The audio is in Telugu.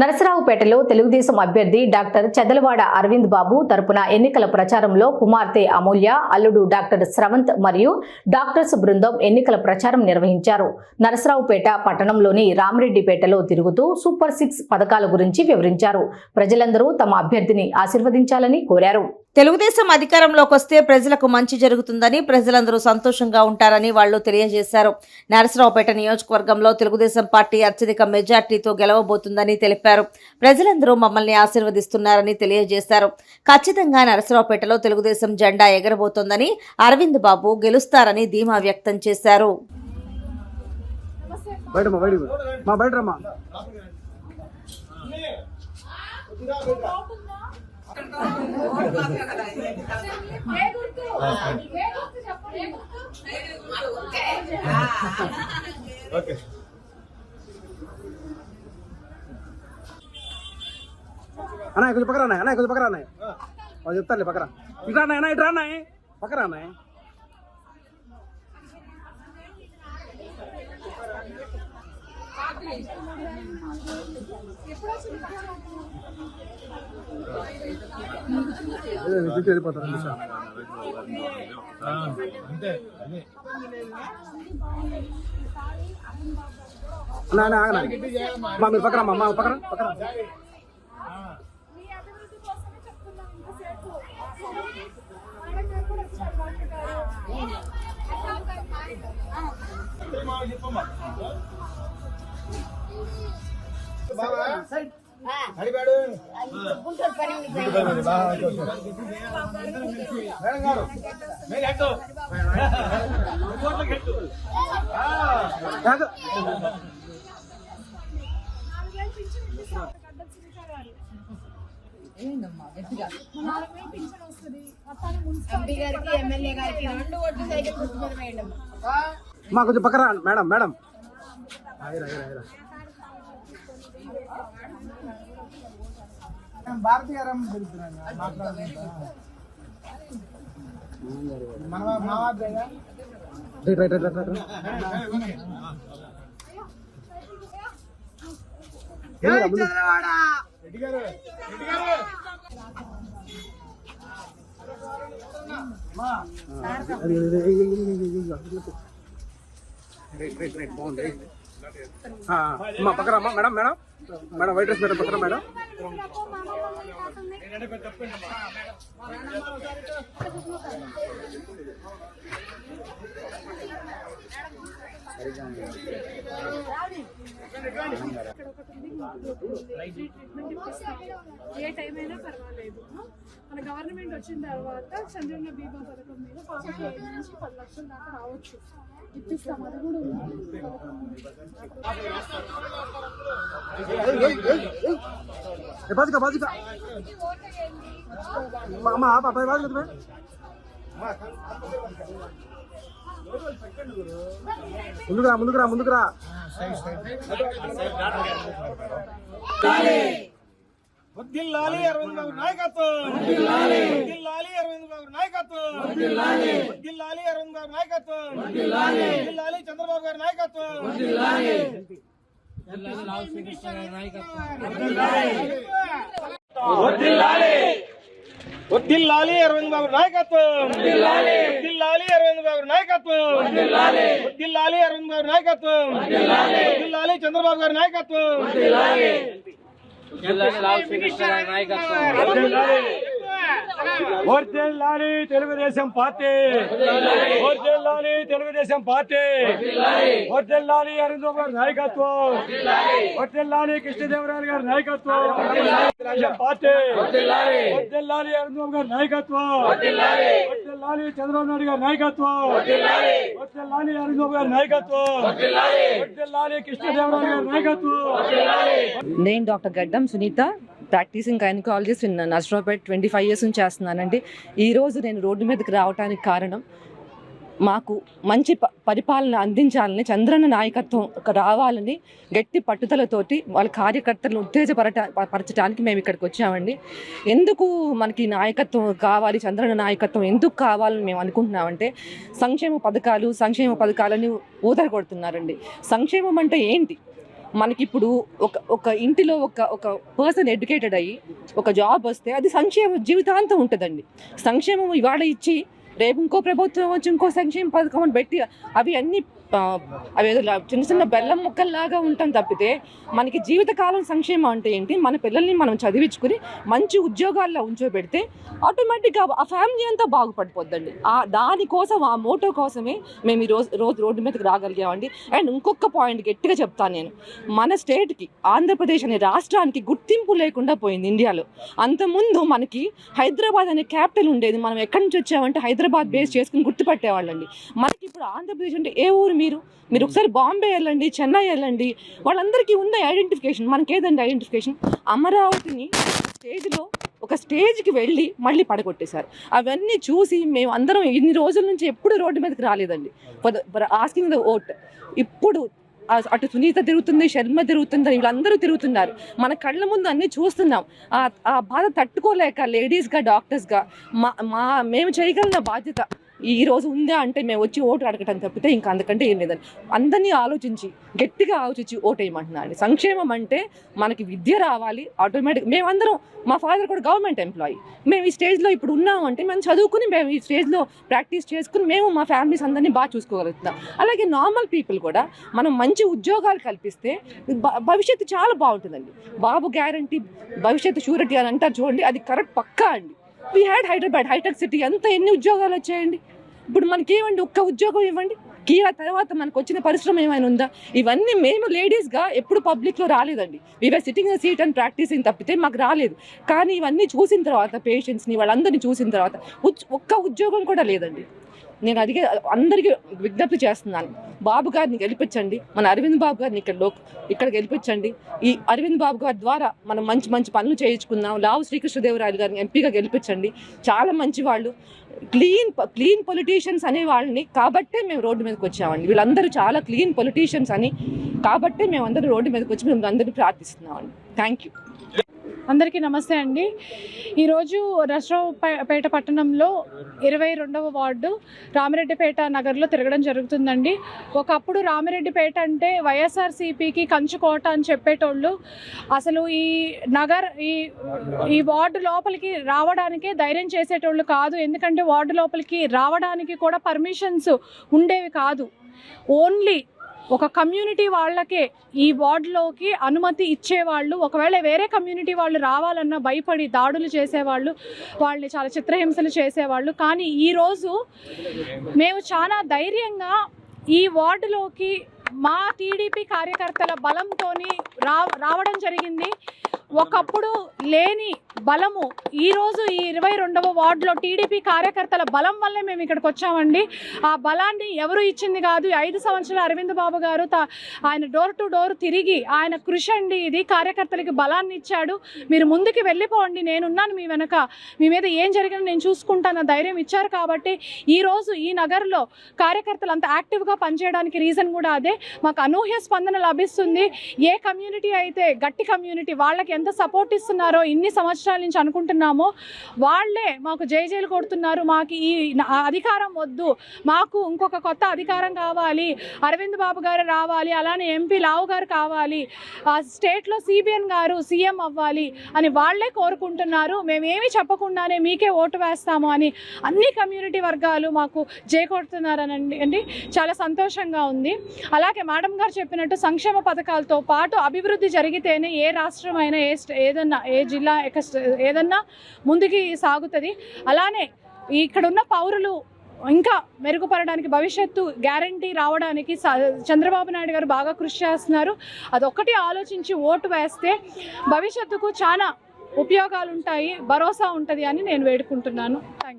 నరసరావుపేటలో తెలుగుదేశం అభ్యర్థి డాక్టర్ చెదలవాడ అరవింద్ బాబు తరపున ఎన్నికల ప్రచారంలో కుమార్తె అమూల్య అల్లుడు డాక్టర్ శ్రవంత్ మరియు డాక్టర్స్ బృందం ఎన్నికల ప్రచారం నిర్వహించారు. నరసరావుపేట పట్టణంలోని రామిరెడ్డిపేటలో తిరుగుతూ సూపర్ సిక్స్ పథకాల గురించి వివరించారు. ప్రజలందరూ తమ అభ్యర్థిని ఆశీర్వదించాలని కోరారు. తెలుగుదేశం అధికారంలోకి వస్తే ప్రజలకు మంచి జరుగుతుందని ప్రజలందరూ సంతోషంగా ఉంటారని వాళ్ళు తెలియజేశారు. నరసరావుపేట నియోజకవర్గంలో తెలుగుదేశం పార్టీ అత్యధిక మెజార్టీతో గెలవబోతుందని తెలిపారు. ప్రజలందరూ మమ్మల్ని ఆశీర్వదిస్తున్నారని తెలియజేశారు. ఖచ్చితంగా నరసరావుపేటలో తెలుగుదేశం జెండా ఎగరబోతోందని అరవింద్ బాబు గెలుస్తారని ధీమా వ్యక్తం చేశారు. బయట మా బయట అన్నయ్య కొంచెం పక్కన అన్నయ్య అన్నయ్య కొంచెం పక్కన అన్నయ్య. చెప్తాను చెప్తారులే పక్కన ఇట్లా అన్నయ్య అన్నయ్య ఇట్లా అన్నయ్య. పక్కన అన్నయ్య ఏదో నేను తిట్టి వెళ్ళిపోతాను నిమిషం. అన్న అన్న ఆగనా మా మీరు పక్కన అమ్మా, మా పక్కన పక్కన మీ మేడం గారు మా కొంచెం పక్కన మేడం మేడం. ఆగిరా, ఆగిరా, ఆగిరా. భారతీయరం తెలుస్తున్నాను మన మా వాద్రేగా right right right right right. ముందురా, ముందు. రెడ్డి గారు రెడ్డి గారు అది, అది, అది, అది, అది, అది, అది. రైట్ రైట్ రైట్ బాగుంది రైట్. ఆ, అమ్మా పక్కన అమ్మా madam madam. Madam white dress madam పక్కన మేడం ఇక్కడ ఒకటి ఉంది ఇంకొకటి ఉంది. ఫ్రీ ట్రీట్మెంట్ ఇప్పిస్తాం ఏ టైం అయినా పర్వాలేదు మన గవర్నమెంట్ వచ్చిన తర్వాత చంద్రన్న బీమా పథకం మీద పాపకి ఐదు నుంచి పది లక్షల దాకా రావచ్చు ఇప్పిస్తాం అది కూడా ఉంది ఏ బాజిక బాజిక పాప బాజిక ముందుకురా ముందుకురా ముందుకురా. వద్దిల్లాలి అరవింద్ బాబు నాయకత్వం. వద్దిల్లాలి అరవింద్ బాబు నాయకత్వం. వద్దిల్లాలి అరవింద్ బాబు నాయకత్వం. వద్దిల్లాలి చంద్రబాబు గారి నాయకత్వం. వద్దిల్లాలి అరవింద్ బాబు నాయకత్వం వద్దిల్లాలి అరవింద్ బాబు నాయకత్వం వద్దిల్లాలి అరవింద్ బాబు నాయకత్వం వద్దిల్లాలి చంద్రబాబు గారి నాయకత్వం వర్దిల్లాలి తెలుగుదేశం పార్టీ. వర్దిల్లాలి తెలుగుదేశం పార్టీ. వర్దిల్లాలి అరుణ్ గారి నాయకత్వం. వర్దిల్లాలి కృష్ణదేవరాయలు గారి నాయకత్వం. పార్టీ. వర్దిల్లాలి అరుణ్ గారి నాయకత్వం. వర్దిల్లాలి చంద్రబాబు నాయుడు గారి నాయకత్వం. వర్దిల్లాలి అరుణ్ గారి నాయకత్వం. వర్దిల్లాలి కృష్ణదేవరాయలు గారి నాయకత్వం. నేను doctor Gaddam Sunitha. Practising gynaecologist in Narasaraopet twenty five years నుంచి చేస్తున్నానండి. ఈరోజు నేను రోడ్డు మీదకి రావడానికి కారణం మాకు మంచి ప- పరిపాలన అందించాలని చంద్రన్న నాయకత్వం రావాలని గట్టి పట్టుదలతోటి వాళ్ళ కార్యకర్తలను ఉత్తేజపరట పరచడానికి మేము ఇక్కడికి వచ్చామండి. ఎందుకు మనకి నాయకత్వం కావాలి చంద్రన్న నాయకత్వం ఎందుకు కావాలని మేము అనుకుంటున్నామంటే సంక్షేమ పథకాలు సంక్షేమ పథకాలని ఊదర కొడుతున్నారండి సంక్షేమం అంటే ఏంటి? మనకిప్పుడు ఒక ఒక ఇంటిలో ఒక ఒక పర్సన్ ఎడ్యుకేటెడ్ అయ్యి ఒక జాబ్ వస్తే అది సంక్షేమ జీవితాంతం ఉంటుందండి. సంక్షేమం ఇవాళ ఇచ్చి రేపు ఇంకో ప్రభుత్వం వచ్చి ఇంకో సంక్షేమ పథకం అని పెట్టి అవి అన్ని అవి ఏదో చిన్న చిన్న బెల్లం ముక్కల్లాగా ఉంటాం తప్పితే మనకి జీవితకాలం సంక్షేమం అంటే ఏంటి? మన పిల్లల్ని మనం చదివించుకుని మంచి ఉద్యోగాల్లో ఉంచోబెడితే ఆటోమేటిక్గా ఆ ఫ్యామిలీ అంతా బాగుపడిపోద్దండి. ఆ దానికోసం ఆ మోటో కోసమే మేము ఈ రోజు రోజు రోడ్డు మీదకి రాగలిగామండి. అండ్ ఇంకొక పాయింట్ గట్టిగా చెప్తాను నేను. మన స్టేట్కి ఆంధ్రప్రదేశ్ అనే రాష్ట్రానికి గుర్తింపు లేకుండా పోయింది ఇండియాలో. అంతకుముందు మనకి హైదరాబాద్ అనే క్యాపిటల్ ఉండేది. మనం ఎక్కడి నుంచి వచ్చామంటే హైదరాబాద్ బేస్ చేసుకుని గుర్తుపట్టేవాళ్ళండి. మనకి ఇప్పుడు ఆంధ్రప్రదేశ్ అంటే ఏ ఊరు మీరు? మీరు ఒకసారి బాంబే వెళ్ళండి చెన్నై వెళ్ళండి. వాళ్ళందరికీ ఉన్న ఐడెంటిఫికేషన్ మనకి ఏదండి ఐడెంటిఫికేషన్ అమరావతిని స్టేజ్లో ఒక స్టేజ్కి వెళ్ళి మళ్ళీ పడగొట్టేశారు. అవన్నీ చూసి మేము అందరం ఇన్ని రోజుల నుంచి ఎప్పుడు రోడ్డు మీదకి రాలేదండి. Asking the vote. ఇప్పుడు అటు సునీత తిరుగుతుంది శర్మ తిరుగుతుంది వీళ్ళందరూ తిరుగుతున్నారు. మన కళ్ళ ముందు అన్ని చూస్తున్నాం. ఆ ఆ బాధ తట్టుకోలేక లేడీస్గా డాక్టర్స్గా మా మా మేము చేయగలిగిన బాధ్యత ఈ రోజు ఉందా అంటే మేము వచ్చి ఓటు అడగటం తప్పితే ఇంకా అందుకంటే ఏం లేదని. అందరినీ ఆలోచించి గట్టిగా ఆలోచించి ఓటు వేయమంటున్నాను సంక్షేమం అంటే మనకి విద్య రావాలి ఆటోమేటిక్ మేమందరం మా ఫాదర్ కూడా గవర్నమెంట్ ఎంప్లాయీ మేము ఈ స్టేజ్లో ఇప్పుడు ఉన్నామంటే మేము చదువుకుని మేము ఈ స్టేజ్లో ప్రాక్టీస్ చేసుకుని మేము మా ఫ్యామిలీస్ అందరినీ బాగా చూసుకోగలుగుతున్నాం. అలాగే నార్మల్ పీపుల్ కూడా మనం మంచి ఉద్యోగాలు కల్పిస్తే భవిష్యత్తు చాలా బాగుంటుందండి. బాబు గ్యారంటీ భవిష్యత్తు షూరిటీ అని అంటారు చూడండి అది కరెక్ట్ పక్కా అండి. We had Hyderabad hitech City ఎంత ఎన్ని ఉద్యోగాలు వచ్చాయండి? ఇప్పుడు మనకి ఏమండి? ఒక్క ఉద్యోగం ఇవ్వండి. కియా తర్వాత మనకు వచ్చిన పరిశ్రమ ఏమైనా ఉందా? ఇవన్నీ మేము లేడీస్గా ఎప్పుడు పబ్లిక్లో రాలేదండి. We are sitting seat and practising తప్పితే మాకు రాలేదు. కానీ ఇవన్నీ చూసిన తర్వాత పేషెంట్స్ని వాళ్ళందరినీ చూసిన తర్వాత ఒక్క ఉద్యోగం కూడా లేదండి. నేను అడిగే అందరికీ విజ్ఞప్తి చేస్తున్నాను. బాబు గారిని గెలిపించండి. మన అరవింద్ బాబు గారిని ఇక్కడ లోక్ ఇక్కడ గెలిపించండి. ఈ అరవింద్ బాబు గారి ద్వారా మనం మంచి మంచి పనులు చేయించుకుందాం. లావు శ్రీకృష్ణదేవరాయలు గారిని ఎంపీగా గెలిపించండి. చాలా మంచి వాళ్ళు. క్లీన్ క్లీన్ పొలిటీషియన్స్ అనే వాళ్ళని కాబట్టే మేము రోడ్డు మీదకి వచ్చామండి. వీళ్ళందరూ చాలా క్లీన్ పొలిటీషియన్స్ అని కాబట్టే మేము అందరూ రోడ్డు మీదకి వచ్చి మేము అందరూ ప్రార్థిస్తున్నామండి. థ్యాంక్ యూ అందరికీ నమస్తే అండి. ఈరోజు నర్సరావుపేట పట్టణంలో ఇరవై రెండవ వార్డు రామిరెడ్డిపేట నగర్లో తిరగడం జరుగుతుందండి. ఒకప్పుడు రామిరెడ్డిపేట అంటే వైఎస్ఆర్సీపీకి కంచుకోట అని చెప్పేటోళ్ళు అసలు ఈ నగర్ ఈ ఈ వార్డు లోపలికి రావడానికే ధైర్యం చేసేటోళ్ళు కాదు. ఎందుకంటే వార్డు లోపలికి రావడానికి కూడా పర్మిషన్స్ ఉండేవి కాదు. ఓన్లీ ఒక కమ్యూనిటీ వాళ్ళకే ఈ వార్డులోకి అనుమతి ఇచ్చేవాళ్ళు ఒకవేళ వేరే కమ్యూనిటీ వాళ్ళు రావాలన్నా భయపడి దాడులు చేసేవాళ్ళు వాళ్ళని చాలా చిత్రహింసలు చేసేవాళ్ళు. కానీ ఈరోజు మేము చాలా ధైర్యంగా ఈ వార్డులోకి మా టీడీపీ కార్యకర్తల బలంతో రావడం జరిగింది. ఒకప్పుడు లేని బలము. ఈరోజు ఈ ఇరవై రెండవ వార్డులో టీడీపీ కార్యకర్తల బలం వల్లే మేము ఇక్కడికి వచ్చామండి. ఆ బలాన్ని ఎవరు ఇచ్చింది కాదు. ఐదు సంవత్సరాల అరవింద్ బాబు గారు ఆయన డోర్ టు డోర్ తిరిగి ఆయన కృషి అండి ఇది. కార్యకర్తలకి బలాన్ని ఇచ్చాడు. మీరు ముందుకు వెళ్ళిపోండి. నేనున్నాను మీ వెనక. మీ మీద ఏం జరిగినా నేను చూసుకుంటాను ధైర్యం ఇచ్చారు కాబట్టి ఈరోజు ఈ నగర్లో కార్యకర్తలు అంత యాక్టివ్గా పనిచేయడానికి రీజన్ కూడా అదే. మాకు అనూహ్య స్పందన లభిస్తుంది. ఏ కమ్యూనిటీ అయితే గట్టి కమ్యూనిటీ వాళ్ళకి ఎంత సపోర్ట్ ఇస్తున్నారో ఇన్ని సంవత్సరాలు నుంచి అనుకుంటున్నామో వాళ్ళే మాకు జై జైలు కొడుతున్నారు మాకు ఈ అధికారం వద్దు మాకు ఇంకొక కొత్త అధికారం కావాలి అరవింద్ బాబు గారు రావాలి అలానే ఎంపీ లావు గారు కావాలి ఆ స్టేట్లో సిబిఎన్ గారు సీఎం అవ్వాలి అని వాళ్ళే కోరుకుంటున్నారు. మేమేమి చెప్పకుండానే మీకే ఓటు వేస్తాము అని అన్ని కమ్యూనిటీ వర్గాలు మాకు జై అండి చాలా సంతోషంగా ఉంది. అలాగే మేడం గారు చెప్పినట్టు సంక్షేమ పథకాలతో పాటు అభివృద్ధి జరిగితేనే ఏ రాష్ట్రమైనా ఏ స్ట- ఏదన్నా ఏ జిల్లా ఎక్క ఏదన్నా ముందుకి సాగుతుంది. అలానే ఇక్కడ ఉన్న పౌరులు ఇంకా మెరుగుపడడానికి భవిష్యత్తు గ్యారంటీ రావడానికి చంద్రబాబు నాయుడు గారు బాగా కృషి చేస్తున్నారు. అదొక్కటి ఆలోచించి ఓటు వేస్తే భవిష్యత్తుకు చాలా ఉపయోగాలు ఉంటాయి భరోసా ఉంటుంది అని నేను వేడుకుంటున్నాను. థ్యాంక్